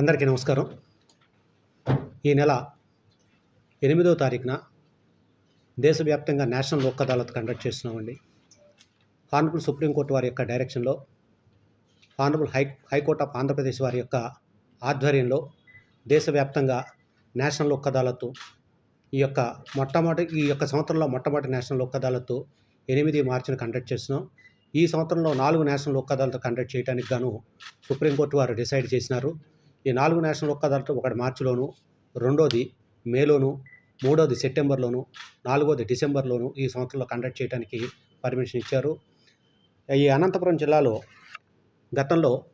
అందరికీ నమస్కారం. ఈ నెల ఎనిమిదవ తారీఖున దేశవ్యాప్తంగా నేషనల్ లోక్ అదాలత్ కండక్ట్ చేస్తున్నామండి. హానరబుల్ సుప్రీంకోర్టు వారి యొక్క డైరెక్షన్లో honourable high high court of Andhra Pradesh వారి యొక్క ఆధ్వర్యంలో దేశవ్యాప్తంగా నేషనల్ లోక్ అదాలత్ ఈ యొక్క మొట్టమొదటి ఈ యొక్క సంవత్సరంలో మొట్టమొదటి నేషనల్ లోక్ అదాలత్ ఎనిమిది మార్చిని కండక్ట్ చేస్తున్నాం. ఈ సంవత్సరంలో నాలుగు నేషనల్ లోక్ అదాలత్ కండక్ట్ చేయడానికి గాను సుప్రీంకోర్టు వారు డిసైడ్ చేసినారు. ఈ నాలుగు నేషనల్ ఒక్క అదాలత్ ఒకటి మార్చిలోను రెండోది మేలోను మూడోది సెప్టెంబర్లోను నాలుగోది డిసెంబర్లోను ఈ సంవత్సరంలో కండక్ట్ చేయడానికి పర్మిషన్ ఇచ్చారు. ఈ అనంతపురం జిల్లాలో గతంలో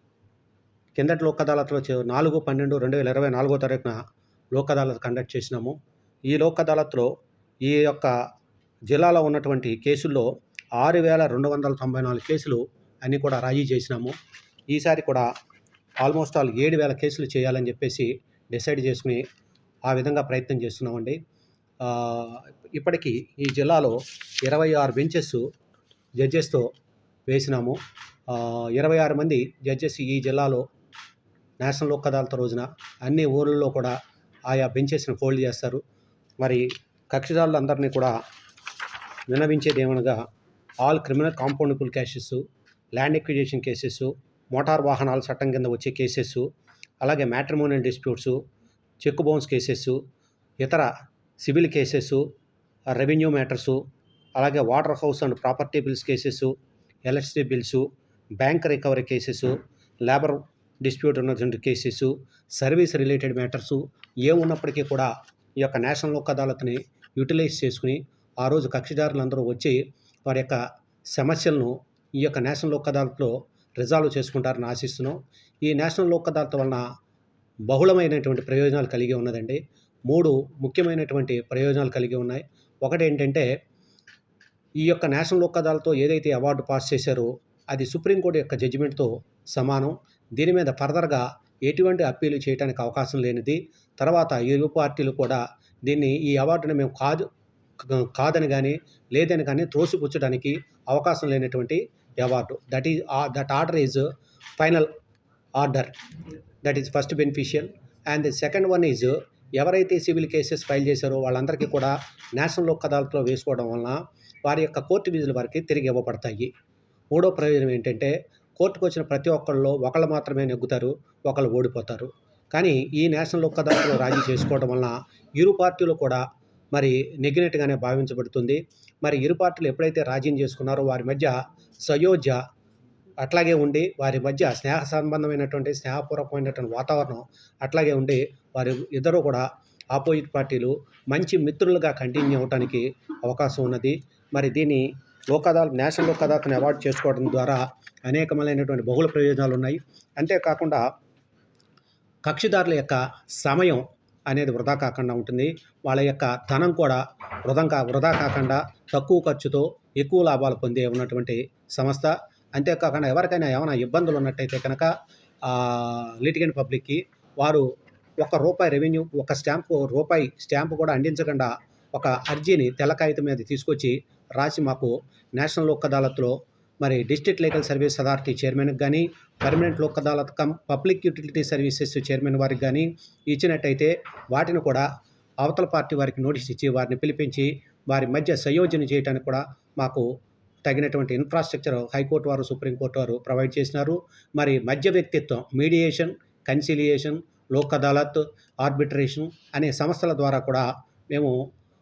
కిందటి లోక్ అదాలత్లో చే- నాలుగు పన్నెండు రెండు వేల ఇరవై నాలుగో తారీఖున లోక్ అదాలత్ కండక్ట్ చేసినాము. ఈ లోక్ అదాలత్లో ఈ యొక్క జిల్లాలో ఉన్నటువంటి కేసుల్లో ఆరు వేల రెండు వందల తొంభై నాలుగు కేసులు అన్నీ కూడా రాజీ చేసినాము. ఈసారి కూడా ఆల్మోస్ట్ ఆల్ ఏడు వేల కేసులు చేయాలని చెప్పేసి డిసైడ్ చేసుకుని ఆ విధంగా ప్రయత్నం చేస్తున్నామండి. ఇప్పటికీ ఈ జిల్లాలో ఇరవై ఆరు బెంచెస్ జడ్జెస్తో వేసినాము. ఇరవై ఆరు మంది జడ్జెస్ ఈ జిల్లాలో నేషనల్ లోక్ రోజున అన్ని ఊర్లలో కూడా ఆయా బెంచెస్ని ఫోల్డ్ చేస్తారు. మరి కక్షిదారులందరినీ కూడా విన్నవించేది ఏమనగా all criminal compoundable cases land acquisition cases motor వాహనాల చట్టం కింద వచ్చే కేసెస్ అలాగే matrimonial disputes cheque bounce cases ఇతర సివిల్ కేసెస్ రెవెన్యూ మ్యాటర్సు అలాగే water house and property bills cases electricity bills bank recovery cases labour dispute ఉన్నటువంటి cases service related matters ఏ ఉన్నప్పటికీ కూడా ఈ యొక్క నేషనల్ లోక్ అదాలత్ని యూటిలైజ్ చేసుకుని ఆ రోజు కక్షిదారులందరూ వచ్చి వారి యొక్క సమస్యలను ఈ యొక్క నేషనల్ లోక్ అదాలత్లో రిజాల్వ్ చేసుకుంటారని ఆశిస్తున్నాం. ఈ నేషనల్ లోక్ అదాలత్ వలన బహుళమైనటువంటి ప్రయోజనాలు కలిగి ఉన్నదండి. మూడు ముఖ్యమైనటువంటి ప్రయోజనాలు కలిగి ఉన్నాయి. ఒకటి ఏంటంటే ఈ యొక్క నేషనల్ లోక్ అదాలత్తో ఏదైతే అవార్డు పాస్ చేశారో అది సుప్రీంకోర్టు యొక్క జడ్జిమెంట్తో సమానం. దీని మీద ఫర్దర్గా ఎటువంటి అప్పీలు చేయడానికి అవకాశం లేనిది. తర్వాత ఇరు పార్టీలు కూడా దీన్ని ఈ అవార్డుని మేము కాదు కాదని కానీ లేదని కానీ త్రోసిపుచ్చడానికి అవకాశం లేనటువంటి award. That is that order is final order that is first beneficial and the second one is ఎవరైతే సివిల్ కేసెస్ ఫైల్ చేశారో వాళ్ళందరికీ కూడా నేషనల్ లోక్ అదాలత్లో వేసుకోవడం వలన వారి యొక్క కోర్టు విధులు వారికి తిరిగి ఇవ్వబడతాయి. మూడో ప్రయోజనం ఏంటంటే కోర్టుకు వచ్చిన ప్రతి ఒక్కళ్ళు ఒకళ్ళు మాత్రమే నెగ్గుతారు ఒకళ్ళు ఓడిపోతారు. కానీ ఈ నేషనల్ లోక్ అదాలత్లో రాజీ చేసుకోవడం వలన ఇరు పార్టీలు కూడా మరి నెగ్గినట్టుగానే భావించబడుతుంది. మరి ఇరు పార్టీలు ఎప్పుడైతే రాజీని చేసుకున్నారో వారి మధ్య సయోధ్య అట్లాగే ఉండి వారి మధ్య స్నేహ సంబంధమైనటువంటి స్నేహపూర్వకమైనటువంటి వాతావరణం అట్లాగే ఉండి వారి ఇద్దరు కూడా ఆపోజిట్ పార్టీలు మంచి మిత్రులుగా కంటిన్యూ అవడానికి అవకాశం ఉన్నది. మరి దీన్ని లోక్ నేషనల్ లోకదాతను అవార్డు చేసుకోవడం ద్వారా అనేకమైనటువంటి బహుళ ప్రయోజనాలు ఉన్నాయి. అంతేకాకుండా కక్షిదారుల యొక్క సమయం అనేది వృధా కాకుండా ఉంటుంది. వాళ్ళ యొక్క ధనం కూడా వృధా కా వృధా కాకుండా తక్కువ ఖర్చుతో ఎక్కువ లాభాలు పొందే ఉన్నటువంటి సంస్థ. అంతేకాకుండా ఎవరికైనా ఏమైనా ఇబ్బందులు ఉన్నట్టయితే కనుక లిటిగెంట్ పబ్లిక్కి వారు ఒక రూపాయి రెవెన్యూ ఒక స్టాంపు రూపాయి స్టాంపు కూడా అందించకుండా ఒక అర్జీని తెల్ల కాగితం మీద తీసుకొచ్చి రాసి మాకు నేషనల్ లోక్ అదాలత్లో మరి డిస్ట్రిక్ట్ లీగల్ సర్వీస్ అథారిటీ చైర్మన్కి కానీ permanent Lok Adalat cum public utility services chairman వారికి కానీ ఇచ్చినట్టయితే వాటిని కూడా అవతల పార్టీ వారికి నోటీస్ ఇచ్చి వారిని పిలిపించి వారి మధ్య సంయోజన చేయడానికి కూడా మాకు తగినటువంటి ఇన్ఫ్రాస్ట్రక్చర్ హైకోర్టు వారు సుప్రీంకోర్టు వారు ప్రొవైడ్ చేసినారు. మరి మధ్య వ్యక్తిత్వం mediation conciliation Lok Adalat arbitration అనే సంస్థల ద్వారా కూడా మేము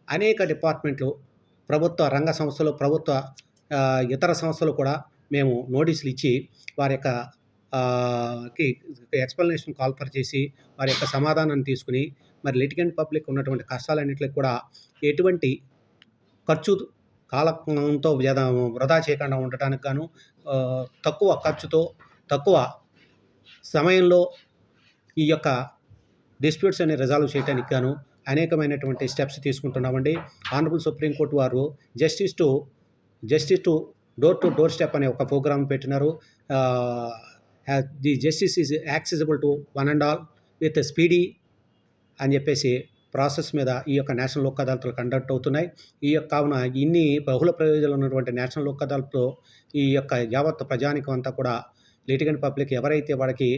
అనేక డిపార్ట్మెంట్లు ప్రభుత్వ రంగ సంస్థలు ప్రభుత్వ ఇతర సంస్థలు కూడా మేము నోటీసులు ఇచ్చి వారి యొక్క కి ఎక్స్ప్లెనేషన్ కాల్ఫర్ చేసి వారి యొక్క సమాధానాన్ని తీసుకుని మరి లిటిగెంట్ పబ్లిక్ ఉన్నటువంటి కష్టాలన్నింటికి కూడా ఎటువంటి ఖర్చు కాలంతో వృధా చేయకుండా ఉండటానికి గాను తక్కువ ఖర్చుతో తక్కువ సమయంలో ఈ యొక్క డిస్ప్యూట్స్ అన్ని రిజాల్వ్ చేయడానికి గాను అనేకమైనటువంటి స్టెప్స్ తీసుకుంటున్నామండి. ఆనరబుల్ సుప్రీంకోర్టు వారు justice to justice to door to door step అనే ఒక ప్రోగ్రామ్ పెట్టినారు. The justice is accessible to one and all with speedy అని చెప్పేసి ప్రాసెస్ మీద ఈ యొక్క నేషనల్ లోక్ అదాలత్లు కండక్ట్ అవుతున్నాయి ఈ యొక్క కావున ఇన్ని బహుళ ప్రయోజనాలు ఉన్నటువంటి నేషనల్ లోక్ అదాలత్లో ఈ యొక్క యావత్ ప్రజానికం అంతా కూడా లిటిగెంట్ పబ్లిక్ ఎవరైతే వాడికి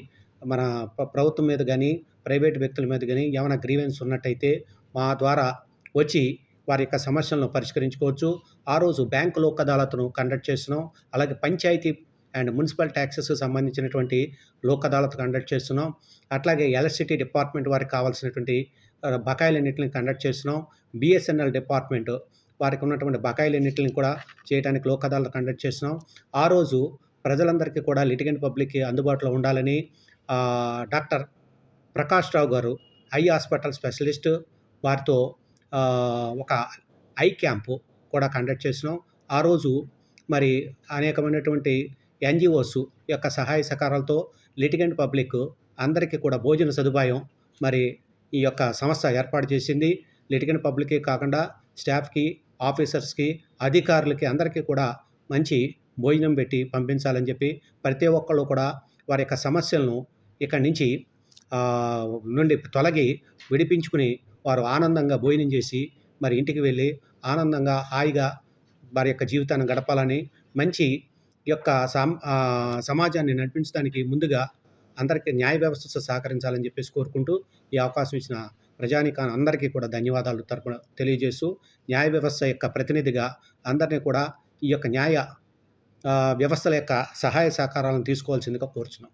మన ప్రభుత్వం మీద కానీ ప్రైవేట్ వ్యక్తుల మీద కానీ ఏమైనా గ్రీవెన్స్ ఉన్నట్టయితే మా ద్వారా వచ్చి వారి యొక్క సమస్యలను పరిష్కరించుకోవచ్చు. ఆ రోజు బ్యాంకు లోక్ అదాలత్‌ను కండక్ట్ చేస్తున్నాం. అలాగే పంచాయతీ అండ్ మున్సిపల్ ట్యాక్సెస్ సంబంధించినటువంటి లోక్ అదాలత్ కండక్ట్ చేస్తున్నాం. అట్లాగే ఎలక్ట్రిసిటీ డిపార్ట్‌మెంట్ వారికి కావాల్సినటువంటి బకాయిలన్నింటిని కండక్ట్ చేస్తున్నాం. బీఎస్ఎన్ఎల్ డిపార్ట్‌మెంట్ వారికి ఉన్నటువంటి బకాయిలన్నింటిని కూడా చేయటానికి లోక్ అదాలత్ కండక్ట్ చేస్తున్నాం. ఆ రోజు ప్రజలందరికీ కూడా లిటిగెంట్ పబ్లిక్‌కి అందుబాటులో ఉండాలని డాక్టర్ ప్రకాష్ రావు గారు ఐ హాస్పిటల్ స్పెషలిస్ట్ వారితో ఒక ఐ క్యాంపు కూడా కండక్ట్ చేసినాం. ఆ రోజు మరి అనేకమైనటువంటి ఎన్జిఓస్ యొక్క సహాయ సహకారాలతో లిటిగెంట్ పబ్లిక్ అందరికీ కూడా భోజన సదుపాయం మరి ఈ యొక్క సంస్థ ఏర్పాటు చేసింది. లిటిగెంట్ పబ్లిక్కి కాకుండా స్టాఫ్‌కి, ఆఫీసర్స్‌కి, అధికారులకి అందరికీ కూడా మంచి భోజనం పెట్టి పంపించాలని చెప్పి ప్రతి ఒక్కళ్ళు కూడా వారి యొక్క సమస్యలను ఇక్కడి నుంచి నుండి తొలగి విడిపించుకుని వారు ఆనందంగా భోజనం చేసి మరి ఇంటికి వెళ్ళి ఆనందంగా, హాయిగా వారి యొక్క జీవితాన్ని గడపాలని మంచి యొక్క సమాజాన్ని నడిపించడానికి ముందుగా అందరికీ న్యాయ వ్యవస్థ సహకరించాలని చెప్పేసి కోరుకుంటూ ఈ అవకాశం ఇచ్చిన ప్రజానీకా అందరికీ కూడా ధన్యవాదాలు తరపున తెలియజేస్తూ న్యాయ వ్యవస్థ యొక్క ప్రతినిధిగా అందరినీ కూడా ఈ యొక్క న్యాయ వ్యవస్థల యొక్క సహాయ సహకారాలను తీసుకోవాల్సిందిగా కోరుచున్నాం.